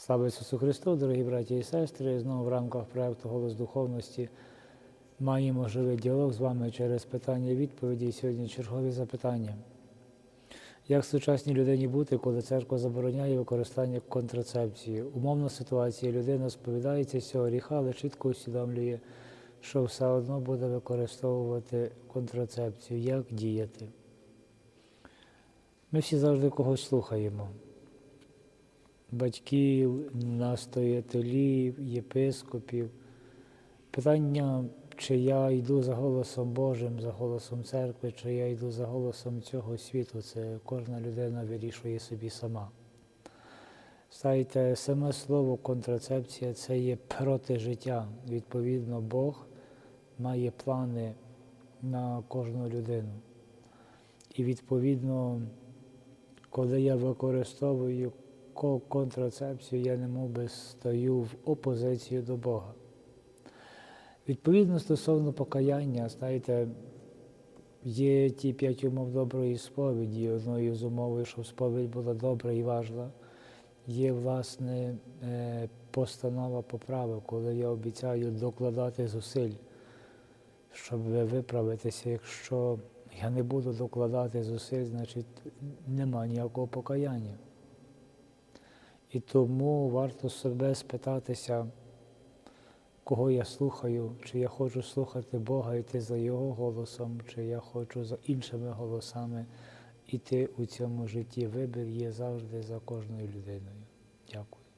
Слава Ісусу Христу, дорогі браті і сестри! Знову в рамках проекту Голос духовності маємо живий діалог з вами через питання і відповіді. Сьогодні чергові запитання. Як сучасній людині бути, коли церква забороняє використання контрацепції? Умовна ситуація людина сповідається з цього гріха, але чітко усвідомлює, що все одно буде використовувати контрацепцію. Як діяти? Ми всі завжди когось слухаємо. Батьків, настоятелів, єпископів. Питання, чи я йду за голосом Божим, за голосом церкви, чи я йду за голосом цього світу, це кожна людина вирішує собі сама. Знаєте, саме слово контрацепція це є проти життя. Відповідно, Бог має плани на кожну людину. І відповідно, коли я використовую ко- контрацепцію, я немов би стою в опозицію до Бога. Відповідно, стосовно покаяння, знаєте, є ті п'ять умов доброї сповіді. Одною з умов, щоб сповідь була добра і важна, є власне е, постанова поправи, коли я обіцяю докладати зусиль, щоб виправитися. Якщо я не буду докладати зусиль, значить нема ніякого покаяння. І тому варто себе спитатися, кого я слухаю, чи я хочу слухати Бога, йти за Його голосом, чи я хочу за іншими голосами йти у цьому житті. Вибір є завжди за кожною людиною. Дякую.